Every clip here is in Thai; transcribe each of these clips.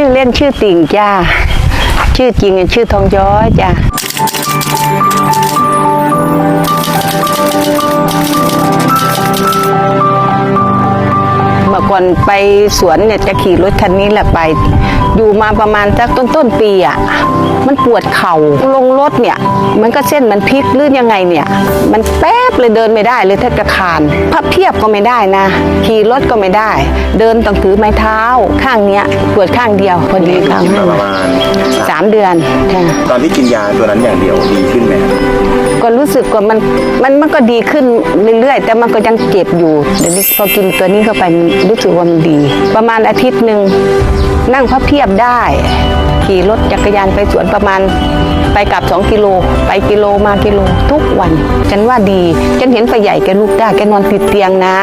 ชื่อเล่นชื่อติ่งจ้า ชื่อจริงชื่อทองย้อยจ้า อก่อนไปสวนเนี่ยจะขี่รถคันนี้แหละไป อยู่มาประมาณสักต้นต้นๆปีอะมันปวดเข่าลงรถเนี่ย มันก็เส้นมันพลิกหรือยังไงเนี่ย มันแป๊บเลยเดินไม่ได้เลยแทบจะคานพับเพียบก็ไม่ได้นะ ขี่รถก็ไม่ได้ เดินต้องถือไม้เท้าข้างเนี้ยปวดข้างเดียวพอดีข้างกินมาประมาณสามเดือนค่ะตอนที่กินยาตัวนั้นอย่างเดียวดีขึ้นไหมครับ ก็รู้สึกว่ามันมันมันก็ดีขึ้นเรื่อยๆ แต่มันก็ยังเจ็บอยู่เดี๋ยวนี้พอกินตัวนี้เข้าไปรู้สึกว่ามันดี ประมาณอาทิตย์หนึ่งนั่งพับเพียบได้ ขี่รถจักรยานไปสวนประมาณไปกลับสองกิโล ไปกิโลมากิโลทุกวัน ฉันว่าดี ฉันเห็นไปใหญ่แกลุกได้แกนอนติดเตียงนะ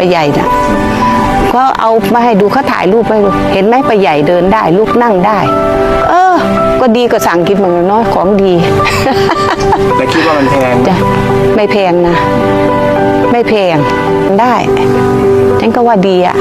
ไปใหญ่นะก็เอามาให้ดูเขาถ่ายรูปไปดูเห็นไหมไปใหญ่เดินได้ลูกนั่งได้ เออ ก็ดีกว่าสั่งกินเหมือนกันเนาะของดีแล้วคิดว่ามันแพงไหมจ้ะไม่แพงนะ ไม่แพงได้ฉันก็ว่าดีอะ